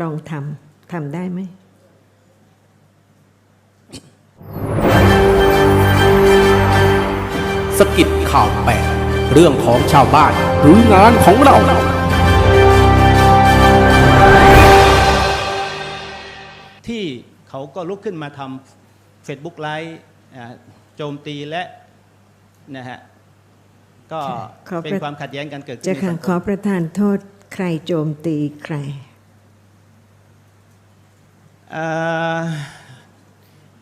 ลองทำทำได้ไหมสกิดข่าวแปดเรื่องของชาวบ้านหรืองานของเรา ที่เขาก็ลุกขึ้นมาทำ Facebook ไลฟ์อ่าโจมตีและนะฮะก็ขอเป็นประความขัดแย้งกันเกิดขึ้นเจะในค่ะสังขคอมประทานโทษใครโจมตีใครเอ่อ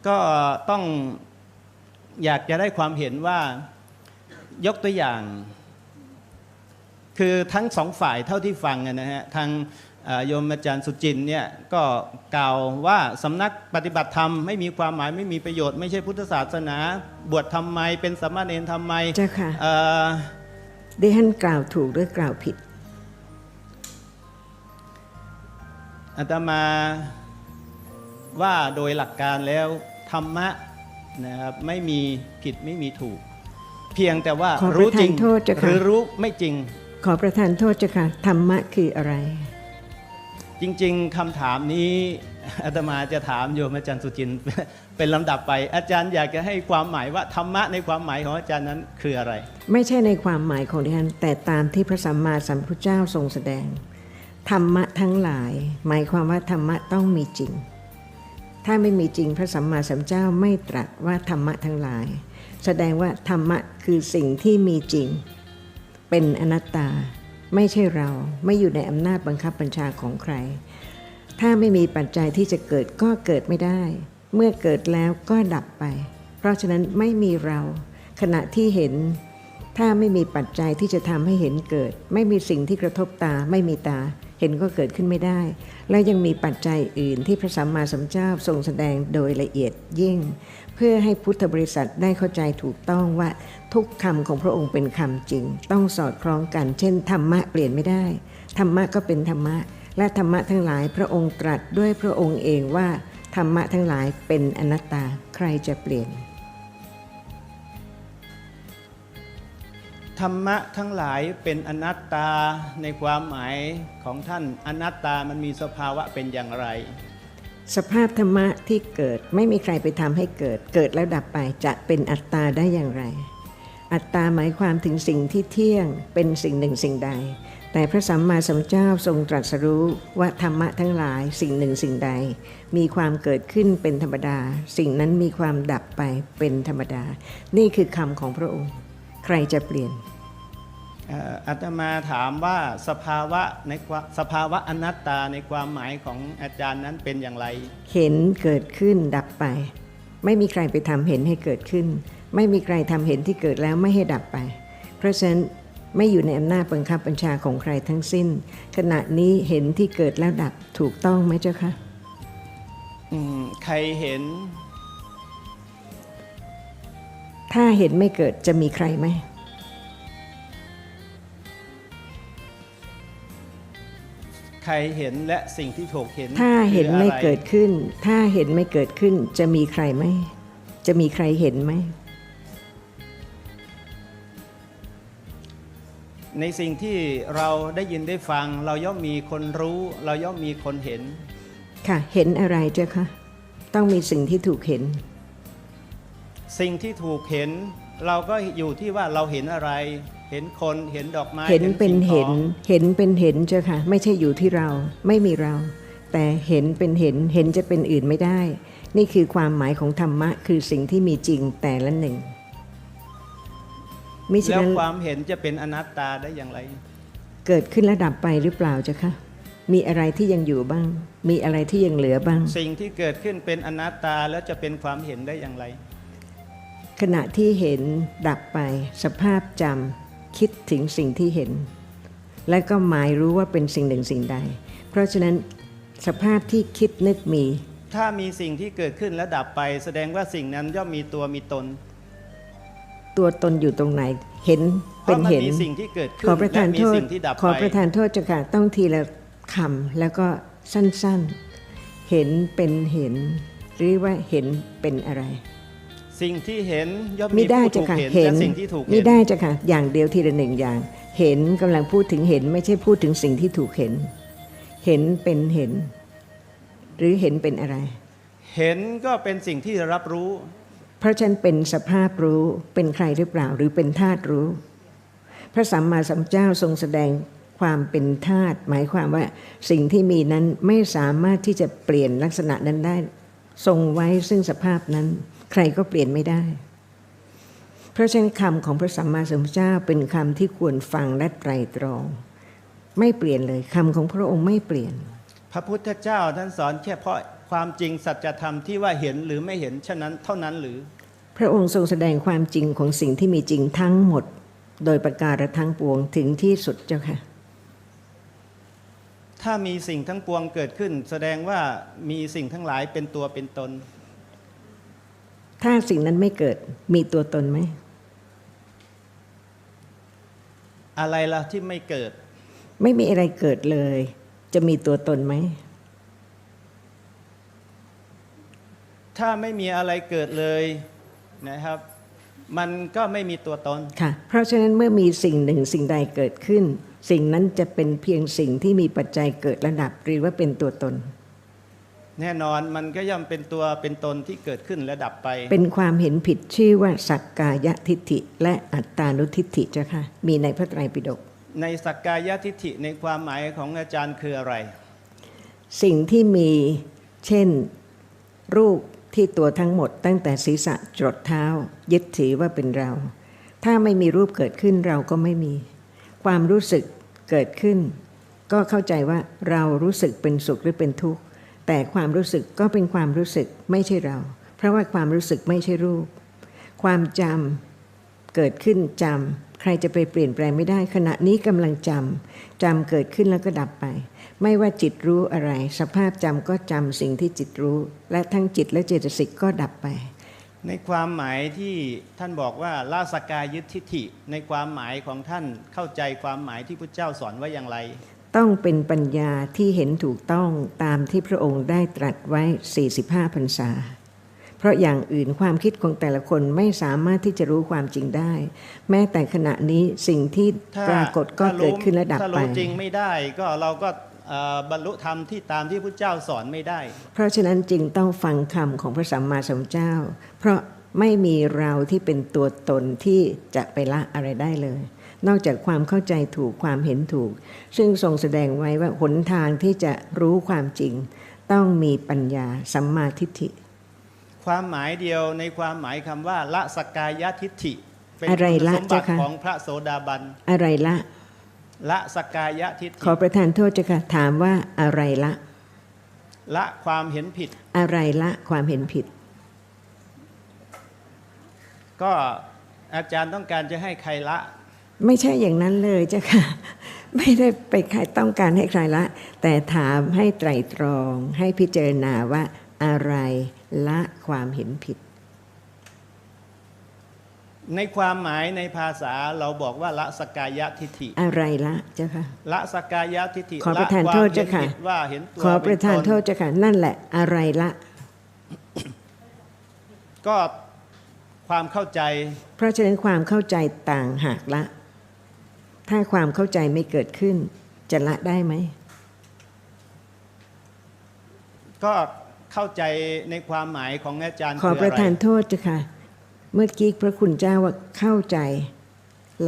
ก็ต้องอยากจะได้ความเห็นว่ายกตัวอย่าง คือทั้งสองฝ่ายเท่าที่ฟังอะนะฮะทางเอ่อโยมอาจารย์สุจินต์เนี่ยก็กล่าวว่าสำนักปฏิบัติธรรมไม่มีความหมายไม่มีประโยชน์ไม่ใช่พุทธศาสนา บวชทำไมเป็นสามเณรทำไมเจ้าค่ะเอ่อดิฉันกล่าวถูกหรือกล่าวผิดอาตมา ว่าโดยหลักการแล้วธรรมะนะครับไม่มีผิดไม่มีถูก เพียงแต่ว่าขอประรู้จริงทานโทษเจ้าค่ะ หรือรู้ไม่จริง ขอประทานโทษเจ้าค่ะธรรมะคืออะไร จริง ๆคำถามนี้ อาตมาจะถามโยมอาจารย์สุจินต์ เป็นลำดับไป อาจารย์อยากจะให้ความหมายว่าธรรมะในความหมายของอาจารย์นั้นคืออะไร ไม่ใช่ในความหมายของดิฉันแต่ตามที่พระสัมมาสัมพุทธเจ้าทรงแสดง ธรรมะทั้งหลาย หมายความว่าธรรมะต้องมีจริง ถ้าไม่มีจริงพระสัมมาสัมพุทธเจ้าไม่ตรัสว่าธรรมะทั้งหลาย แสดงว่าธรรมะคือสิ่งที่มีจริง เป็นอนัตตา ไม่ใช่เราไม่อยู่ในอำนาจบังคับบัญชาของใคร ถ้าไม่มีปัจจัยที่จะเกิดก็เกิดไม่ได้ เมื่อเกิดแล้วก็ดับไป เพราะฉะนั้นไม่มีเราขณะที่เห็น ถ้าไม่มีปัจจัยที่จะทำให้เห็นเกิด ไม่มีสิ่งที่กระทบตาไม่มีตา เห็นก็เกิดขึ้นไม่ได้ และยังมีปัจจัยอื่นที่พระสัมมาสัมพุทธเจ้าทรงแสดงโดยละเอียดยิ่ง เพื่อให้พุทธบริษัทได้เข้าใจถูกต้องว่าทุกคำของพระองค์เป็นคำจริง ต้องสอดคล้องกัน เช่น ธรรมะเปลี่ยนไม่ได้ ธรรมะก็เป็นธรรมะ และธรรมะทั้งหลายพระองค์ตรัสด้วยพระองค์เองว่าธรรมะทั้งหลายเป็นอนัตตาใครจะเปลี่ยน ธรรมะทั้งหลายเป็นอนัตตาในความหมายของท่านอนัตตามันมีสภาวะเป็นอย่างไร สภาพธรรมะที่เกิดไม่มีใครไปทำให้เกิด เกิดแล้วดับไปจะเป็นอัตตาได้อย่างไร อัตตาหมายความถึงสิ่งที่เที่ยงเป็นสิ่งหนึ่งสิ่งใด แต่พระสัมมาสัมพุทธเจ้าทรงตรัสรู้ว่าธรรมะทั้งหลายสิ่งหนึ่งสิ่งใด มีความเกิดขึ้นเป็นธรรมดา สิ่งนั้นมีความดับไปเป็นธรรมดา นี่คือคำของพระองค์ ใครจะเปลี่ยนเอ่ออาตมาถามว่าสภาวะในความสภาวะอนัตตาในความหมายของอาจารย์นั้นเป็นอย่างไร เห็นเกิดขึ้นดับไป ไม่มีใครไปทำเห็นให้เกิดขึ้น ไม่มีใครทำเห็นที่เกิดแล้วไม่ให้ดับไป เพราะฉะนั้นไม่อยู่ในอำนาจบังคับบัญชาของใครทั้งสิ้น ขณะนี้เห็นที่เกิดแล้วดับถูกต้องไหมเจ้าคะอืมใครเห็น ถ้าเห็นไม่เกิดจะมีใครไหมใครเห็นและสิ่งที่ถูกเห็นถ้าเห็นคืออะรไม่เกิดขึ้น ถ้าเห็นไม่เกิดขึ้น จะมีใครไหมจะมีใครเห็นไหมในสิ่งที่เราได้ยินได้ฟัง เราย่อมมีคนรู้ เราย่อมมีคนเห็น ค่ะ เห็นอะไรเจ้าคะต้องมีสิ่งที่ถูกเห็น สิ่งที่ถูกเห็น เราก็อยู่ที่ว่าเราเห็นอะไร เห็นคนเห็นดอกไม้เห็นเป็นสิ่งเห็นของเห็นเป็นเห็นเจ้าค่ะ ไม่ใช่อยู่ที่เราไม่มีเรา แต่เห็นเป็นเห็นเห็นจะเป็นอื่นไม่ได้ นี่คือความหมายของธรรมะ คือสิ่งที่มีจริงแต่ละหนึ่งมิฉะแล้วนั้นความเห็นจะเป็นอนัตตาได้อย่างไร เกิดขึ้นแล้วดับไปหรือเปล่าเจ้าคะมีอะไรที่ยังอยู่บ้าง มีอะไรที่ยังเหลือบ้าง สิ่งที่เกิดขึ้นเป็นอนัตตาแล้วจะเป็นความเห็นได้อย่างไร ขณะที่เห็นดับไปสภาพจำคิดถึงสิ่งที่เห็น และก็หมายรู้ว่าเป็นสิ่งหนึ่งสิ่งใด เพราะฉะนั้นสภาพที่คิดนึกมี ถ้ามีสิ่งที่เกิดขึ้นและดับไป แสดงว่าสิ่งนั้นย่อมมีตัวมีตน ตัวตนอยู่ตรงไหนเห็นเพเป็นราะมันเห็นมีสิ่งที่เกิดขึ้ขนอประทานและมีโทษสิ่งที่ดับขอไปประทานโทษเจ้าค่ะต้องทีละคำแล้วก็สั้นๆ เห็นเป็นเห็น หรือว่าเห็นเป็นอะไร สิ่งที่เห็นย่อมไม่มีได้ผู้เจ้าถูกค่ะเห็นเห็นและสิ่งที่ถูกไม่เห็นได้เจ้าค่ะอย่างเดียวทีละหนึ่งอย่าง เห็นกำลังพูดถึงเห็น ไม่ใช่พูดถึงสิ่งที่ถูกเห็น เห็นเป็นเห็น หรือเห็นเป็นอะไร เห็นก็เป็นสิ่งที่รับรู้ เพราะฉันเป็นสภาพรู้เป็นใครหรือเปล่า หรือเป็นธาตุรู้ พระสัมมาสัมพุทธเจ้าทรงแสดงความเป็นธาตุหมายความว่าสิ่งที่มีนั้นไม่สามารถที่จะเปลี่ยนลักษณะนั้นได้ ทรงไว้ซึ่งสภาพนั้น ใครก็เปลี่ยนไม่ได้ เพราะฉะนั้นคำของพระสัมมาสัมพุทธเจ้าเป็นคำที่ควรฟังและไตรตรอง ไม่เปลี่ยนเลยคำของพระองค์ไม่เปลี่ยน พระพุทธเจ้าท่านสอนแค่เพราะความจริงสัจธรรมที่ว่าเห็นหรือไม่เห็นฉะนั้นเท่านั้นหรือ พระองค์ทรงแสดงความจริงของสิ่งที่มีจริงทั้งหมด โดยประการทั้งปวงถึงที่สุดเจ้าค่ะถ้ามีสิ่งทั้งปวงเกิดขึ้น แสดงว่ามีสิ่งทั้งหลายเป็นตัวเป็นตน ถ้าสิ่งนั้นไม่เกิดมีตัวตนไหม อะไรล่ะที่ไม่เกิด ไม่มีอะไรเกิดเลย จะมีตัวตนไหม ถ้าไม่มีอะไรเกิดเลยนะครับ มันก็ไม่มีตัวตนค่ะ เพราะฉะนั้นเมื่อมีสิ่งหนึ่งสิ่งใดเกิดขึ้น สิ่งนั้นจะเป็นเพียงสิ่งที่มีปัจจัยเกิดระดับหรือว่าเป็นตัวตน แน่นอนมันก็ย่อมเป็นตัวเป็นตนที่เกิดขึ้นและดับไป เป็นความเห็นผิดชื่อว่าสักกายทิฏฐิ และอัตตานุทิฏฐิเจ้าค่ะมีในพระไตรปิฎกในสักกายทิฏฐิในความหมายของอาจารย์คืออะไร สิ่งที่มีเช่น รูปที่ตัวทั้งหมด ตั้งแต่ศีรษะจรดเท้า ยึดถือว่าเป็นเรา ถ้าไม่มีรูปเกิดขึ้นเราก็ไม่มี ความรู้สึกเกิดขึ้น ก็เข้าใจว่าเรารู้สึกเป็นสุขหรือเป็นทุกข์ แต่ความรู้สึกก็เป็นความรู้สึกไม่ใช่เรา เพราะว่าความรู้สึกไม่ใช่รูป ความจำเกิดขึ้นจำใครจะไปเปลี่ยนแปลงไม่ได้ ขณะนี้กำลังจำจำเกิดขึ้นแล้วก็ดับไป ไม่ว่าจิตรู้อะไร สภาพจำก็จำสิ่งที่จิตรู้ และทั้งจิตและเจตสิกก็ดับไป ในความหมายที่ท่านบอกว่าลาสกายึดทิฏฐิ ในความหมายของท่านเข้าใจความหมายที่พระเจ้าสอนว่าอย่างไร ต้องเป็นปัญญาที่เห็นถูกต้องตามที่พระองค์ได้ตรัสไว้ 45พรรษา เพราะอย่างอื่นความคิดของแต่ละคนไม่สามารถที่จะรู้ความจริงได้ แม้แต่ขณะนี้สิ่งที่ปรากฏก็เกิดขึ้นและดับถ้าไปรู้จริงไม่ได้ก็เราก็บรรลุธรรมที่ตามที่พระเจ้าสอนไม่ได้ เพราะฉะนั้นจึงต้องฟังคำของพระสัมมาสัมพุทธเจ้า เพราะ ไม่มีเราที่เป็นตัวตนที่จะไปละอะไรได้เลย นอกจากความเข้าใจถูกความเห็นถูก ซึ่งทรงแสดงไว้ว่าหนทางที่จะรู้ความจริง ต้องมีปัญญาสัมมาทิฏฐิ ความหมายเดียวในความหมายคำว่าละสกกายทิฏฐิ เป็นอะไรคุณละสมบัติเจ้าค่ะของพระโสดาบัน อะไรละ ละสกกายทิฏฐิ ขอประทานโทษเจ้าค่ะถามว่าอะไรละ ละความเห็นผิด อะไรละความเห็นผิด ก็อาจารย์ต้องการจะให้ใครละ ไม่ใช่อย่างนั้นเลยเจ้าค่ะ ไม่ได้ไปใครต้องการให้ใครละ แต่ถามให้ไตรตรองให้พิจารณาว่าอะไรละความเห็นผิด ในความหมายในภาษาเราบอกว่าละสกกายทิฏฐิ อะไรละเจ้าค่ะ ละสกกายทิฏฐิขอประทานโทษลเจ้าค่ะวมห็นผิดว่าเห็นตัวขอประทานเป็โทษเจ้าค่ะนั่นแหละอะไรละ ก็ ความเข้าใจ เพราะฉะนั้นความเข้าใจต่างหากละ ถ้าความเข้าใจไม่เกิดขึ้น จะละได้ไหม ก็เข้าใจในความหมายของอาจารย์ขอคือประอะไรทานโทษเจ้าค่ะ เมื่อกี้พระคุณเจ้าว่าเข้าใจ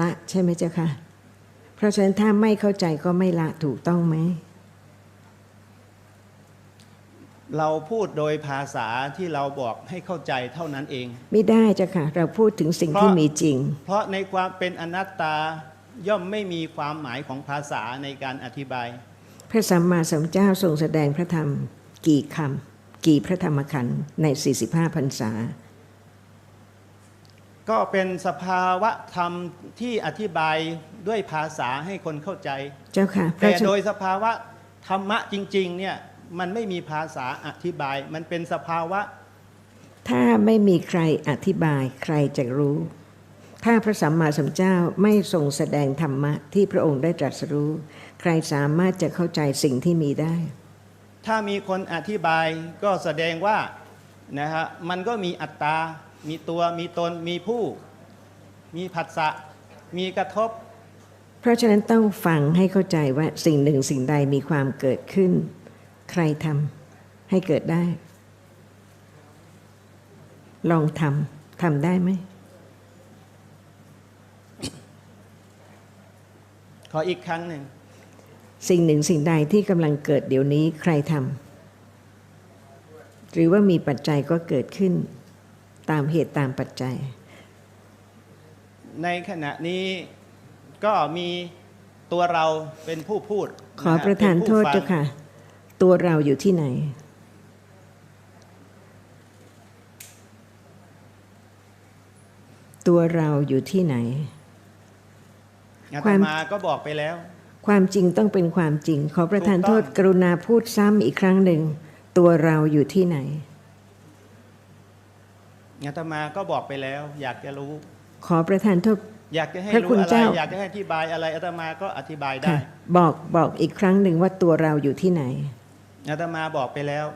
ละใช่ไหมเจ้าค่ะ เพราะฉะนั้นถ้าไม่เข้าใจก็ไม่ละถูกต้องไหม เราพูดโดยภาษาที่เราบอกให้เข้าใจเท่านั้นเอง ไม่ได้เจ้าค่ะ เราพูดถึงสิ่งเพราะที่มีจริง เพราะในความเป็นอนัตตาย่อมไม่มีความหมายของภาษาในการอธิบาย พระสัมมาสัมพุทธเจ้าทรงแสดงพระธรรม กี่คำกี่พระธรรมขันธ์ใน 45พรรษา ก็เป็นสภาวะธรรมที่อธิบายด้วยภาษาให้คนเข้าใจ เจ้าค่ะเพแต่ราะฉะโดนั้นยสภาวะธรรมะจริง ๆ เนี่ย มันไม่มีภาษาอธิบาย มันเป็นสภาวะ ถ้าไม่มีใครอธิบายใครจะรู้ ถ้าพระสัมมาสัมพุทธเจ้าไม่ทรงแสดงธรรมะที่พระองค์ได้ตรัสรู้ ใครสามารถจะเข้าใจสิ่งที่มีได้ ถ้ามีคนอธิบายก็แสดงว่านะฮะมันก็มีอัตตา มีตัว มีตน มีผู้ มีผัสสะ มีกระทบ เพราะฉะนั้นต้องฟังให้เข้าใจว่าสิ่งหนึ่งสิ่งใดมีความเกิดขึ้น ใครทำให้เกิดได้ ลองทำทำได้ไหม ขออีกครั้งหนึ่ง สิ่งหนึ่งสิ่งใดที่กำลังเกิดเดี๋ยวนี้ใครทำหรือว่ามีปัจจัยก็เกิดขึ้น ตามเหตุตามปัจจัย ในขณะนี้ก็มีตัวเราเป็นผู้พูดขอประทานโทษเจ้าค่ะ ตัวเราอยู่ที่ไหน ตัวเราอยู่ที่ไหนอาควาตมมาก็บอกไปแล้ว ความจริงต้องเป็นความจริง ขอประทานโทษถูกต้องกรุณาพูดซ้ำอีกครั้งหนึ่ง ตัวเราอยู่ที่ไหนอาตมาก็บอกไปแล้ว อยากจะรู้ ขอประทานโทษอยากจะให้พระคุรู้ณอะไรเจ้าอยากจะให้อธิบายอะไรอาตมาก็อธิบายได้ค่ะบอกบอกอีกครั้งหนึ่งว่าตัวเราอยู่ที่ไหน อาตมาบอกไปแล้ว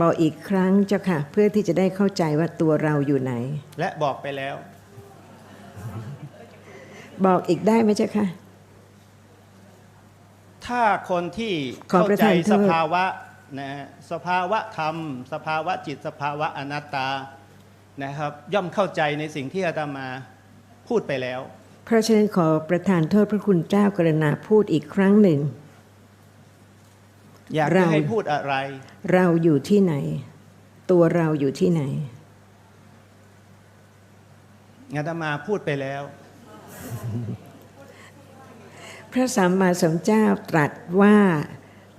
บอกอีกครั้งเจ้าค่ะ เพื่อที่จะได้เข้าใจว่าตัวเราอยู่ไหน และบอกไปแล้ว บอกอีกได้ไหมเจ้าค่ะ ถ้าคนที่ขอเข้าประใจทานโทษสภาวะนะฮะสภาวะธรรม สภาวะจิตสภาวะอนัตตานะครับ ย่อมเข้าใจในสิ่งที่อาตมาพูดไปแล้ว เพราะฉะนั้นขอประทานโทษพระคุณเจ้ากรุณาพูดอีกครั้งหนึ่ง อยากเราจะให้พูดอะไร เราอยู่ที่ไหน ตัวเราอยู่ที่ไหนอาตมาพูดไปแล้ว พระสัมมาสัมพุทธเจ้าตรัสว่า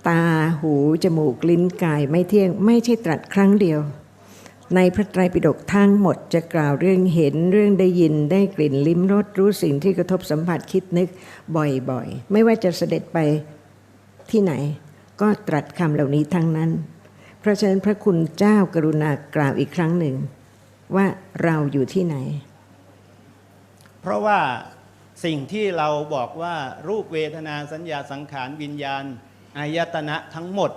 ตาหูจมูกลิ้นกายไม่เที่ยง ไม่ใช่ตรัสครั้งเดียว ในพระไตรปิฎกทั้งหมดจะกล่าวเรื่องเห็นเรื่องได้ยินได้กลิ่นลิ้มรสรู้สิ่งที่กระทบสัมผัสคิดนึกบ่อยๆ ไม่ว่าจะเสด็จไปที่ไหน ก็ตรัสคำเหล่านี้ทั้งนั้น เพราะฉะนั้นพระคุณเจ้ากรุณากล่าวอีกครั้งหนึ่ง ว่าเราอยู่ที่ไหน เพราะว่าสิ่งที่เราบอกว่ารูปเวทนาสัญญาสังขารวิญญาณอายตนะทั้งหมด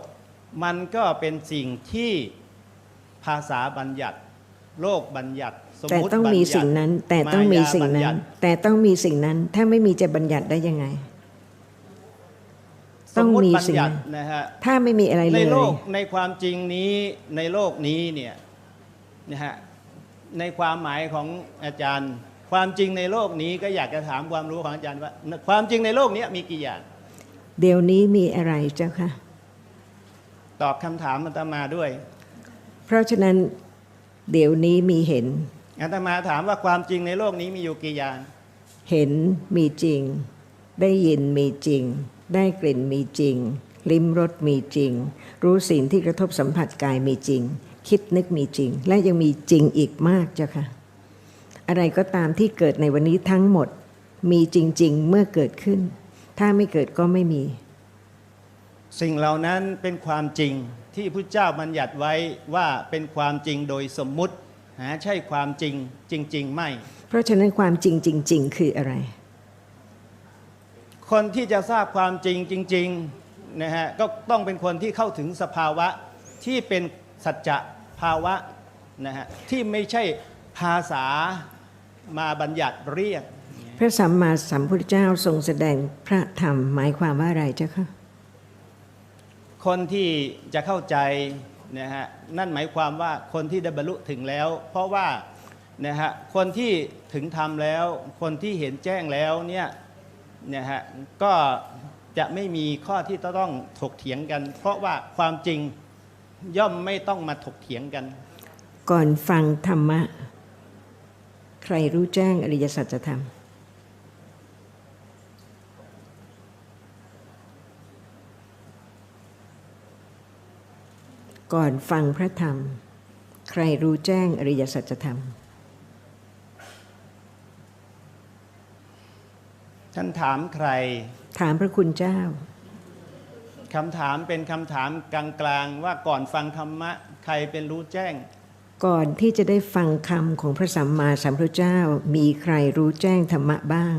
มันก็เป็นสิ่งที่ภาษาบัญญัติ โลกบัญญัติสมแต่มติต้องมีบัญญัติสิ่งนั้น แต่ต้องมีสิ่งมายาบัญนั้ญันติแต่ต้องมีสิ่งนั้น ถ้าไม่มีจะบัญญัติได้ยังไงส ต้อมงมติมีบัญสิ่งญันั้ตินนะฮะถ้าไม่มีอะไรเลในยโลกในความจริงนี้ในโลกนี้เนี่ยนะฮะในความหมายของอาจารย์ ความจริงในโลกนี้ก็อยากจะถามความรู้ของอาจารย์ว่า ความจริงในโลกนี้มีกี่อย่าง เดี๋ยวนี้มีอะไรเจ้าค่ะตอบคำถามอาตมาด้วย เพราะฉะนั้นเดี๋ยวนี้มีเห็นอาตมาถามว่าความจริงในโลกนี้มีอยู่กี่อย่าง เห็นมีจริง ได้ยินมีจริง ได้กลิ่นมีจริง ลิ้มรสมีจริง รู้สิ่งที่กระทบสัมผัสกายมีจริง คิดนึกมีจริง และยังมีจริงอีกมากเจ้าค่ะ อะไรก็ตามที่เกิดในวันนี้ทั้งหมด มีจริง ๆ เมื่อเกิดขึ้น ถ้าไม่เกิดก็ไม่มี สิ่งเหล่านั้นเป็นความจริงที่พระเจ้าบัญญัติไว้ว่าเป็นความจริงโดยสมมุติหาใช่ความจริงจริง ๆ ไม่ เพราะฉะนั้นความจริงจริง ๆ คืออะไร คนที่จะทราบความจริงจริงๆนะฮะก็ต้องเป็นคนที่เข้าถึงสภาวะที่เป็นสัจจะภาวะนะฮะที่ไม่ใช่ภาษามาบัญญัติเรียก พระสัมมาสัมพุทธเจ้าทรงแสดงพระธรรมหมายความว่าอะไรเจ้าคะคนที่จะเข้าใจนะฮะนั่นหมายความว่าคนที่ได้บรรลุถึงแล้ว เพราะว่านะฮะคนที่ถึงธรรมแล้ว คนที่เห็นแจ้งแล้วเนี่ย นะฮะก็จะไม่มีข้อที่จะต้องถกเถียงกัน เพราะว่าความจริงย่อมไม่ต้องมาถกเถียงกัน ก่อนฟังธรรมะ ใครรู้แจ้งอริยสัจธรรมก่อนฟังพระธรรม ใครรู้แจ้งอริยสัจธรรม ท่านถามใคร ถามพระคุณเจ้าคำถามเป็นคำถามกลางๆ ว่าก่อนฟังธรรมะใครเป็นรู้แจ้ง ก่อนที่จะได้ฟังคำของพระสัมมาสัมพุทธเจ้า มีใครรู้แจ้งธรรมะบ้าง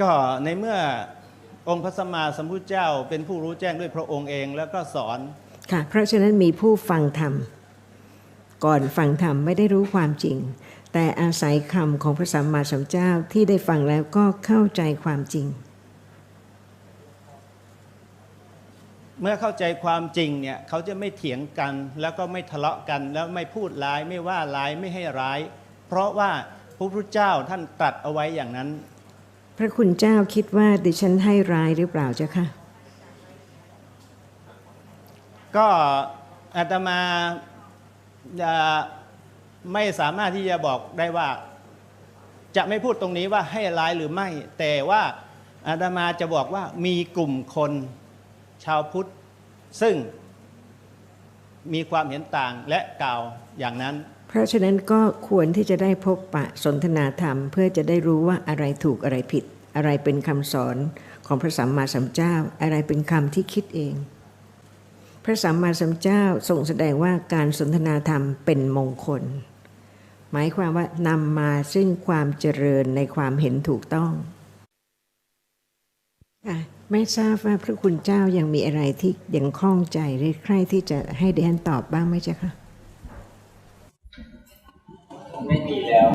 ก็ในเมื่อองค์พระสัมมาสัมพุทธเจ้า เป็นผู้รู้แจ้งด้วยพระองค์เองแล้วก็สอนค่ะเพราะฉะนั้นมีผู้ฟังธรรม ก่อนฟังธรรมไม่ได้รู้ความจริง แต่อาศัยคำของพระสัมมาสัมพุทธเจ้าที่ได้ฟังแล้วก็เข้าใจความจริง เมื่อเข้าใจความจริงเนี่ยเขาจะไม่เถียงกัน แล้วก็ไม่ทะเลาะกัน แล้วไม่พูดร้ายไม่ว่าร้ายไม่ให้ร้าย เพราะว่าพระพุทธเจ้าท่านตรัสเอาไว้อย่างนั้น พระคุณเจ้าคิดว่าดิฉันให้ร้ายหรือเปล่าเจ้าค่ะก็อาตมา จะไม่สามารถที่จะบอกได้ว่า จะไม่พูดตรงนี้ว่าให้ร้ายหรือไม่ แต่ว่าอาตมาจะบอกว่ามีกลุ่มคนชาวพุทธ ซึ่งมีความเห็นต่างและกล่าวอย่างนั้น เพราะฉะนั้นก็ควรที่จะได้พบปะสนทนาธรรม เพื่อจะได้รู้ว่าอะไรถูกอะไรผิด อะไรเป็นคำสอนของพระสัมมาสัมพุทธเจ้า อะไรเป็นคำที่คิดเอง พระสัมมาสัมพุทธเจ้าทรงแสดงว่าการสนทนาธรรมเป็นมงคล หมายความว่านำมาซึ่งความเจริญในความเห็นถูกต้องค่ะไม่ทราบว่าพระคุณเจ้ายังมีอะไรที่ยังคล่องใจหรือใครที่จะให้เดนตอบบ้างไหมเจ้าคะไม่มีแล้ว